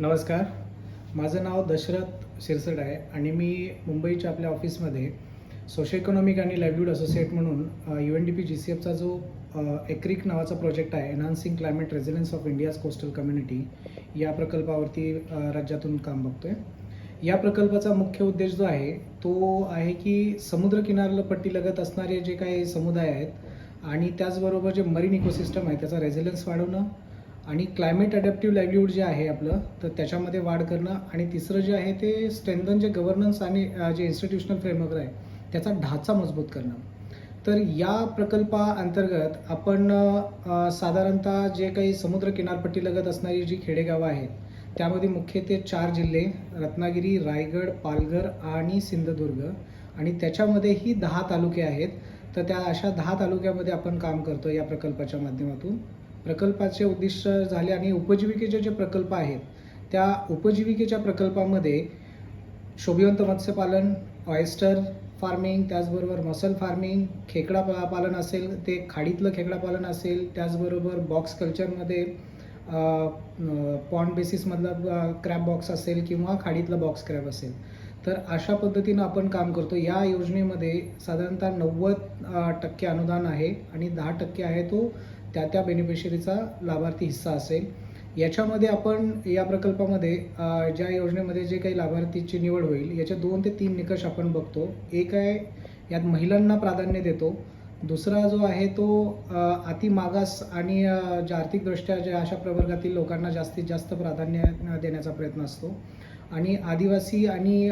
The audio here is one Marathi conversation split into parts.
नमस्कार. माझं नाव दशरथ शिरसट आहे आणि मी मुंबईच्या आपल्या ऑफिसमध्ये सोशो इकॉनॉमिक आणि लाईव्हलीहूड असोसिएट म्हणून U N D P G C एफचा जो एक्रिक नावाचा प्रोजेक्ट आहे enhancing climate resilience of India's coastal community या प्रकल्पावरती राज्यातून काम बघतोय. या प्रकल्पाचा मुख्य उद्देश जो आहे तो आहे की समुद्रकिनाऱ्याला पट्टीलगत असणारे जे काही समुदाय आहेत आणि त्याचबरोबर जे मरीन इकोसिस्टम आहे त्याचा रेझिलन्स वाढवणं आणि क्लायमेट अडॅप्टिव्ह लाईव्हलीहूड जे आहे आपलं तर त्याच्यामध्ये वाढ करणं आणि तिसरं जे आहे ते स्ट्रेंथन जे गव्हर्नन्स आणि जे इन्स्टिट्यूशनल फ्रेमवर्क आहे त्याचा ढाचा मजबूत करणं. तर या प्रकल्पाअंतर्गत आपण साधारणतः जे काही समुद्र किनारपट्टीलगत असणारी जी खेडेगावं आहेत त्यामध्ये मुख्य ते चार जिल्हे रत्नागिरी रायगड पालघर आणि सिंधुदुर्ग. आणि त्याच्यामध्येही दहा तालुके आहेत तर त्या अशा दहा तालुक्यामध्ये आपण काम करतो या प्रकल्पाच्या माध्यमातून. प्रकल्पाचे उद्दिष्ट झाले आणि उपजीविकेचे जे प्रकल्प आहेत त्या उपजीविकेच्या प्रकल्पामध्ये शोभिवंत मत्स्यपालन ऑयस्टर फार्मिंग त्याचबरोबर मसल फार्मिंग खेकडा पा पालन असेल ते खाडीतलं खेकडा पालन असेल त्याचबरोबर बॉक्स कल्चरमध्ये पॉन्ड बेसिसमधला क्रॅब बॉक्स असेल किंवा खाडीतलं बॉक्स क्रॅब असेल. तर अशा पद्धतीनं आपण काम करतो. या योजनेमध्ये साधारणतः नव्वद टक्के अनुदान आहे आणि दहा टक्के आहे तो त्या त्या बेनिफिशरीचा लाभार्थी हिस्सा असेल. याच्यामध्ये आपण या प्रकल्पामध्ये ज्या योजनेमध्ये जे काही लाभार्थीची निवड होईल याचे दोन ते तीन निकष आपण बघतो. एक आहे यात महिलांना प्राधान्य देतो. दुसरा जो आहे तो अति मागास आणि ज्या आर्थिकदृष्ट्या ज्या अशा प्रवर्गातील लोकांना जास्तीत जास्त प्राधान्य देण्याचा प्रयत्न असतो. आणि आदिवासी आणि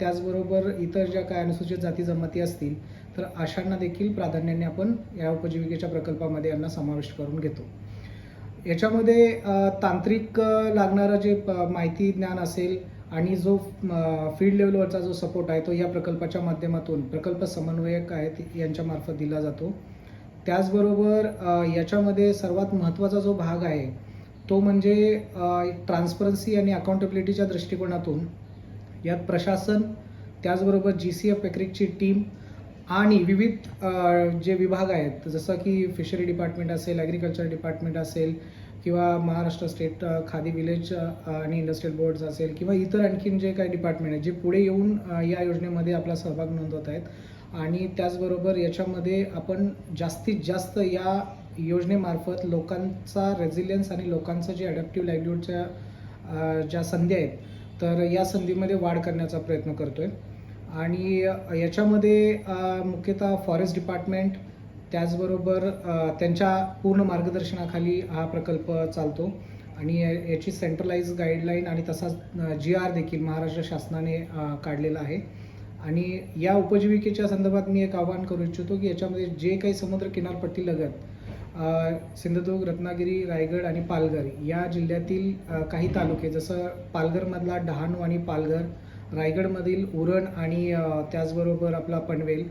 त्याचबरोबर इतर ज्या काय अनुसूचित जाती जमाती असतील तर अशांना देखील प्राधान्याने आपण या उपजीविकेच्या प्रकल्पामध्ये यांना समाविष्ट करून घेतो. याच्यामध्ये तांत्रिक लागणारं जे प- माहिती ज्ञान असेल आणि जो फील्ड लेवलवरचा जो सपोर्ट आहे तो या प्रकल्पाच्या माध्यमातून प्रकल्प समन्वयक आहेत यांच्यामार्फत दिला जातो. त्याचबरोबर याच्यामध्ये सर्वात महत्त्वाचा जो भाग आहे तो म्हणजे ट्रान्सपरन्सी आणि अकाउंटेबिलिटीच्या दृष्टिकोनातून यात प्रशासन त्याचबरोबर जी सी एफ पेक्रिकची टीम आणि विविध जे विभाग आहेत जसं की फिशरी डिपार्टमेंट असेल ॲग्रिकल्चर डिपार्टमेंट असेल किंवा महाराष्ट्र स्टेट खादी विलेज आणि इंडस्ट्रियल बोर्ड्स असेल किंवा इतर आणखीन जे काही डिपार्टमेंट आहेत जे पुढे येऊन या योजनेमध्ये आपला सहभाग नोंदवत आहेत. आणि त्याचबरोबर याच्यामध्ये आपण जास्तीत जास्त या योजनेमार्फत लोकांचा रेझिलियन्स आणि लोकांचं जे अडॅप्टिव्ह लाईव्हलीहूडच्या ज्या संधी आहेत तर या संधीमध्ये वाढ करण्याचा प्रयत्न करतो आहे आणि याच्यामध्ये मुख्यतः फॉरेस्ट डिपार्टमेंट त्याचबरोबर त्यांच्या पूर्ण मार्गदर्शनाखाली हा प्रकल्प चालतो. आणि याची सेंट्रलाइज गाईडलाईन आणि तसाच जी आर देखील महाराष्ट्र शासनाने काढलेला आहे. आणि या उपजीविकेच्या संदर्भात मी एक आवाहन करू इच्छितो की याच्यामध्ये जे काही समुद्र किनारपट्टी लगत सिंधुदुर्ग रत्नागिरी रायगड आणि पालघर या जिल्ह्यातील काही तालुके जसं पालघरमधला डहाणू आणि पालघर रायगडमधील उरण आणि त्याचबरोबर आपला पनवेल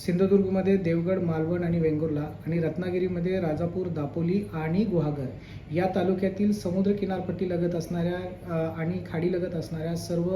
सिंधुदुर्गमध्ये देवगड मालवण आणि वेंगुर्ला आणि रत्नागिरीमध्ये राजापूर दापोली आणि गुहागर या तालुक्यातील समुद्र किनारपट्टी लगत असणाऱ्या आणि खाडी लगत असणाऱ्या सर्व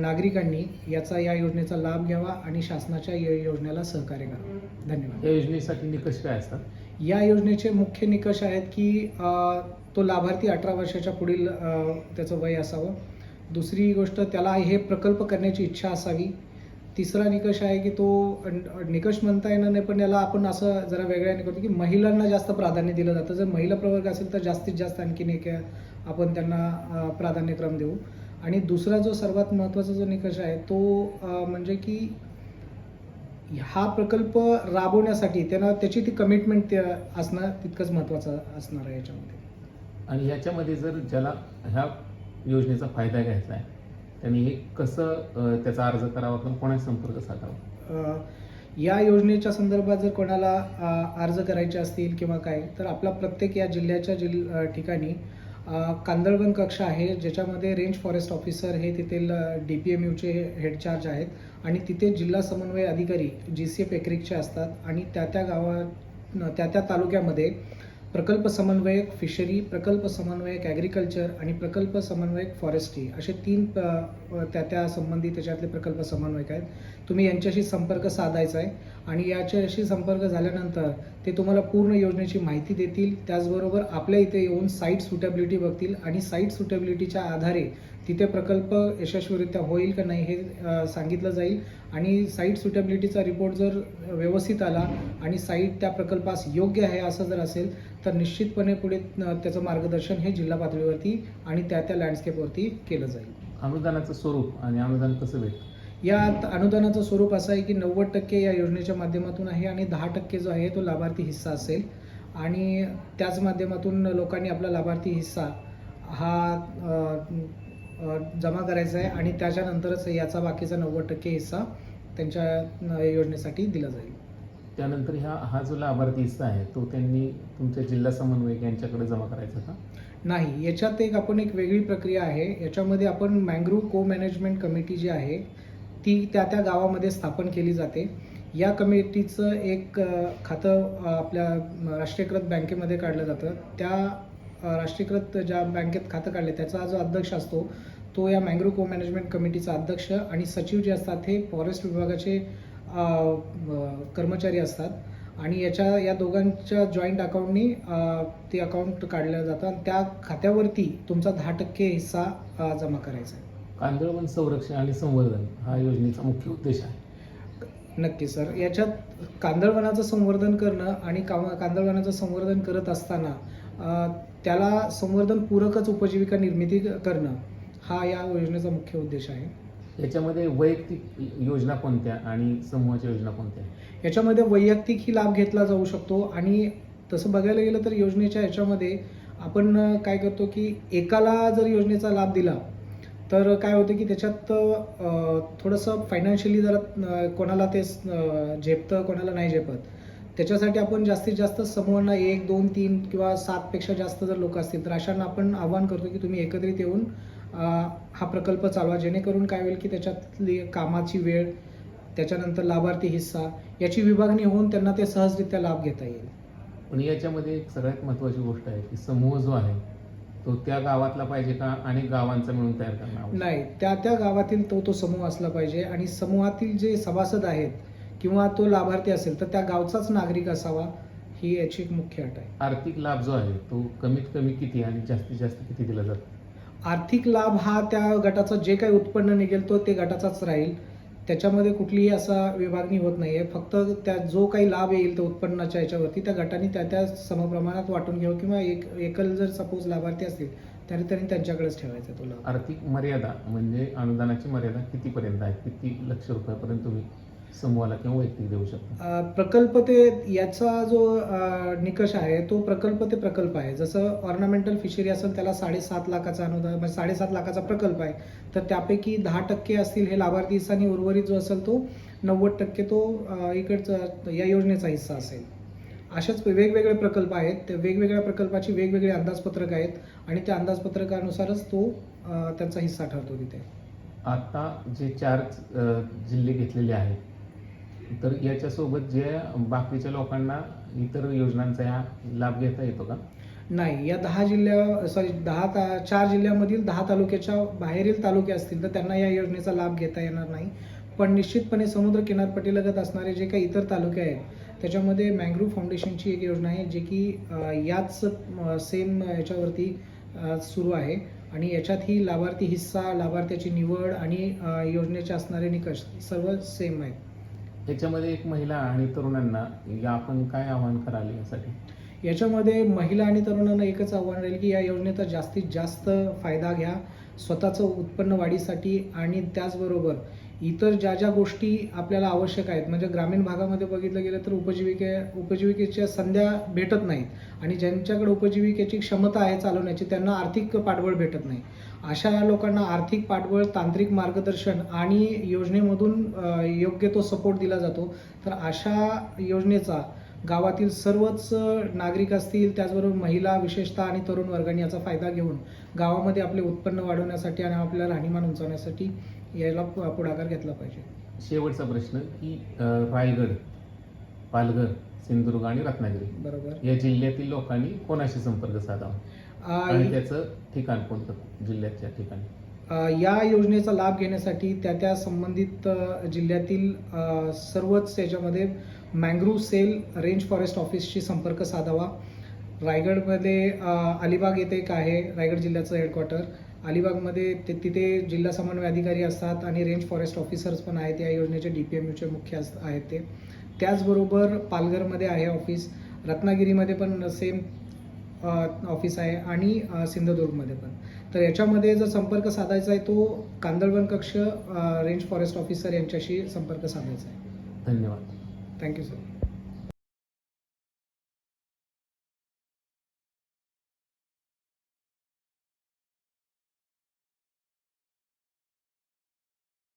नागरिकांनी याचा या योजनेचा लाभ घ्यावा आणि शासनाच्या या योजनेला सहकार्य करावं धन्यवाद. या योजनेसाठी निकष काय असतात? या योजनेचे मुख्य निकष आहेत की तो लाभार्थी अठरा वर्षाच्या पुढील त्याचं वय असावं. दुसरी गोष्ट त्याला हे प्रकल्प करण्याची इच्छा असावी. तिसरा निकष आहे की तो निकष म्हणता येणार नाही पण याला आपण असं जरा वेगळ्याने करतो की महिलांना जास्त प्राधान्य दिलं जातं. जर महिला प्रवर्ग असेल तर जास्तीत जास्त आणखीन एक आपण त्यांना प्राधान्यक्रम देऊ. आणि दुसरा जो सर्वात महत्त्वाचा जो निकष आहे तो म्हणजे की हा प्रकल्प राबवण्यासाठी त्यांना त्याची ती कमिटमेंट असणं तितकंच महत्त्वाचं असणार आहे याच्यामध्ये. आणि याच्यामध्ये जर ज्याला ह्या योजनेचा फायदा घ्यायचा आहे. त्यांनी हे कसं त्याचा अर्ज करावा किंवा कोणाशी संपर्क साधावा? या योजनेच्या संदर्भात जर कोणाला अर्ज करायचे असतील किंवा काय तर आपला प्रत्येक या जिल्ह्याच्या जिल ठिकाणी कांदळवन कक्ष आहे ज्याच्यामध्ये रेंज फॉरेस्ट ऑफिसर हे तेथील डी पी एम यूचे हेड चार्ज आहेत आणि तिथे जिल्हा समन्वय अधिकारी जी सी एफ एक्रिकचे असतात आणि त्या त्या गावात त्या त्या तालुक्यामध्ये प्रकल्प समन्वयक फिशरी प्रकल्प समन्वयक ॲग्रिकल्चर आणि प्रकल्प समन्वयक फॉरेस्ट्री असे तीन त्या त्या संबंधी त्याच्यातले प्रकल्प समन्वयक आहेत. तुम्ही यांच्याशी संपर्क साधायचा आहे आणि याच्याशी संपर्क झाल्यानंतर ते तुम्हाला पूर्ण योजनेची माहिती देतील. त्याचबरोबर आपल्या इथे येऊन साईट सुटेबिलिटी बघतील. आणि साईट सुटेबिलिटीच्या आधारे तिथे प्रकल्प यशस्वीरित्या होईल का नाही हे सांगितलं जाईल. आणि साईट सुटेबिलिटीचा रिपोर्ट जर व्यवस्थित आला आणि साईट त्या प्रकल्पास योग्य आहे असं जर असेल तर निश्चितपणे पुढे त्याचं मार्गदर्शन हे जिल्हा पातळीवरती आणि त्या त्या लँडस्केपवरती केलं जाईल. अनुदानाचं स्वरूप आणि अनुदान कसं भेटतं? यात अनुदानाचं स्वरूप असं आहे की नव्वद टक्के या योजनेच्या माध्यमातून आहे आणि दहा टक्के जो आहे तो लाभार्थी हिस्सा असेल. आणि त्याच माध्यमातून लोकांनी आपला लाभार्थी हिस्सा हा जमा करायचा आहे आणि त्याच्यानंतरच याचा बाकीचा नव्वद टक्के हिस्सा त्यांच्या योजनेसाठी दिला जाईल. त्यानंतर ह्या हा जो लाभार्थी हिस्सा आहे तो त्यांनी तुमच्या जिल्हा समन्वयक यांच्याकडे जमा करायचा का? नाही याच्यात एक आपण एक वेगळी प्रक्रिया आहे. याच्यामध्ये आपण मँग्रोव्ह को मॅनेजमेंट कमिटी जी आहे ती त्या त्या गावामध्ये स्थापन केली जाते. या कमिटीचं एक खातं आपल्या राष्ट्रीयकृत बँकेमध्ये काढलं जातं. त्या राष्ट्रीयकृत ज्या बँकेत खातं काढले त्याचा जो अध्यक्ष असतो तो या मँग्रोव्ह को मॅनेजमेंट कमिटीचा अध्यक्ष आणि सचिव जे असतात हे फॉरेस्ट विभागाचे कर्मचारी असतात. आणि याच्या या दोघांच्या जॉईंट अकाउंटनी ते अकाउंट काढलं जातं. आणि त्या खात्यावरती तुमचा दहा टक्के हिस्सा जमा करायचा आहे. कांदळवन संरक्षण आणि संवर्धन हा योजनेचा मुख्य उद्देश आहे. नक्की सर. याच्यात कांदळवनाचं संवर्धन करणं आणि कांदळवनाचं संवर्धन करत असताना अ, त्याला संवर्धन पूरकच उपजीविका निर्मिती करणं हा या योजनेचा मुख्य उद्देश आहे. याच्यामध्ये वैयक्तिक योजना कोणत्या आणि समूहाच्या योजना कोणत्या? याच्यामध्ये वैयक्तिकही लाभ घेतला जाऊ शकतो आणि तसं बघायला गेलं तर योजनेच्या याच्यामध्ये आपण अ, काय करतो की एकाला जर योजनेचा लाभ दिला तर काय होतं की त्याच्यात थोडंसं फायनान्शियली जरा कोणाला ते झेपतं कोणाला नाही झेपत. त्याच्यासाठी आपण जास्तीत जास्त समूहांना एक दोन तीन किंवा सातपेक्षा जास्त जर लोक असतील तर अशांना आपण आवाहन करतो की तुम्ही एकत्रित येऊन हा प्रकल्प चालवा. जेणेकरून काय होईल की त्याच्यातली कामाची वेळ त्याच्यानंतर लाभार्थी हिस्सा याची विभागणी होऊन त्यांना ते सहजरित्या लाभ घेता येईल. पण याच्यामध्ये एक सगळ्यात महत्त्वाची गोष्ट आहे की समूह जो आहे तो त्या गावातला पाहिजे का अनेक गावांचा मिळून तयार करणं आवश्यक आहे? नाही त्या त्या गावातील तो तो समूह असला पाहिजे आणि समूहातील जे सभासद आहेत किंवा तो लाभार्थी असेल तर त्या गावचाच नागरिक असावा ही याची एक मुख्य अट आहे. आर्थिक लाभ जो आहे तो कमीत कमी किती आणि जास्तीत जास्त किती दिला जातो? आर्थिक लाभ हा त्या गटाचं जे काही उत्पन्न निघेल तो ते गटाचाच राहील. त्याच्यामध्ये कुठलीही असा विभागणी होत नाही आहे फक्त त्या जो काही लाभ येईल त्या उत्पन्नाच्या याच्यावरती त्या गटाने त्या त्या समप्रमाणात वाटून घ्यावं किंवा एक एकल जर सपोज लाभार्थी असतील तरी त्यांनी त्यांच्याकडेच ठेवायचा तो लाभ. आर्थिक मर्यादा म्हणजे अनुदानाची मर्यादा कितीपर्यंत आहे? किती लक्ष रुपयापर्यंत तुम्ही समूहाला किंवा वैयक्तिक देऊ शकता? प्रकल्प ते याचा जो अ, निकष आहे तो प्रकल्प ते प्रकल्प आहे. जसं ऑर्नामेंटल फिशरी असेल त्याला साडेसात लाखाचा अनुदान म्हणजे साडेसात लाखाचा प्रकल्प आहे. तर त्यापैकी दहा टक्के असतील हे लाभार्थी हिस्सा आणि उर्वरित जो असेल तो नव्वद टक्के तो अ, इकडचा या योजनेचा हिस्सा असेल. असेच वेगवेगळे प्रकल्प आहेत. त्या वेगवेगळ्या प्रकल्पाची वेगवेगळे अंदाजपत्रक आहेत आणि त्या अंदाजपत्रकानुसारच तो अ, त्यांचा हिस्सा ठरतो तिथे. आता जे चार अ, जिल्हे घेतलेले आहेत तर याच्यासोबत जे बाकीच्या लोकांना इतर योजनांचा या लाभ घेता येतो का? नाही या दहा जिल्ह्या सॉरी दहा ता चार जिल्ह्यामधील दहा तालुक्याच्या बाहेरील तालुके असतील तर त्यांना या योजनेचा लाभ घेता येणार नाही. पण निश्चितपणे समुद्र किनारपट्टीलगत असणारे जे काही इतर तालुके आहेत त्याच्यामध्ये मँग्रोव्ह फाउंडेशनची एक योजना आहे जे की याच सेम याच्यावरती सुरू आहे. आणि याच्यात ही लाभार्थी हिस्सा लाभार्थ्याची निवड आणि योजनेचे असणारे निकष सर्व सेम आहेत. याच्यामध्ये एक महिला आणि तरुणांना या आपण काय आव्हान कराल यासाठी? याच्यामध्ये महिला आणि तरुणांना एकच आव्हान राहील की या योजनेचा जास्तीत जास्त फायदा घ्या स्वतःचं उत्पन्न वाढीसाठी आणि त्याचबरोबर इतर ज्या ज्या गोष्टी आपल्याला आवश्यक आहेत म्हणजे ग्रामीण भागामध्ये बघितलं गेलं तर उपजीविके उपजीविकेच्या संध्या भेटत नाहीत. आणि ज्यांच्याकडे उपजीविकेची क्षमता आहे चालवण्याची त्यांना आर्थिक पाठबळ भेटत नाही. अशा या लोकांना आर्थिक पाठबळ तांत्रिक मार्गदर्शन आणि योजनेमधून योग्य तो सपोर्ट दिला जातो. तर अशा योजनेचा गावातील सर्वच नागरिक असतील त्याचबरोबर महिला विशेषतः आणि तरुण वर्गाने याचा फायदा घेऊन गावामध्ये आपले उत्पन्न वाढवण्यासाठी आणि आपल्या राहणीमान उंचावण्यासाठी याला पुढाकार घेतला पाहिजे. शेवटचा प्रश्न की रायगड पालघर सिंधुदुर्ग आणि रत्नागिरी बरोबर. या जिल्ह्यातील लोकांनी कोणाशी संपर्क साधावा? आणि त्याचं ठिकाण कोणतं जिल्ह्याच्या ठिकाणी? या योजनेचा लाभ घेण्यासाठी त्या त्या संबंधित जिल्ह्यातील सर्वच याच्यामध्ये मँग्रोव्ह सेल रेंज फॉरेस्ट ऑफिसशी संपर्क साधावा. रायगडमध्ये अलिबाग येथे एक आहे रायगड जिल्ह्याचं हेडक्वार्टर अलिबागमध्ये ते तिथे जिल्हा समन्वय अधिकारी असतात आणि रेंज फॉरेस्ट ऑफिसर्स पण आहेत. या योजनेचे डी पी एम यूचे मुख्य आहेत ते. त्याचबरोबर पालघरमध्ये आहे ऑफिस रत्नागिरीमध्ये पण सेम ऑफिस आहे आणि सिंधुदुर्गमध्ये पण. तर याच्यामध्ये जर संपर्क साधायचा आहे तो कांदळवन कक्ष रेंज फॉरेस्ट ऑफिसर यांच्याशी संपर्क साधायचा आहे. धन्यवाद. Thank you sir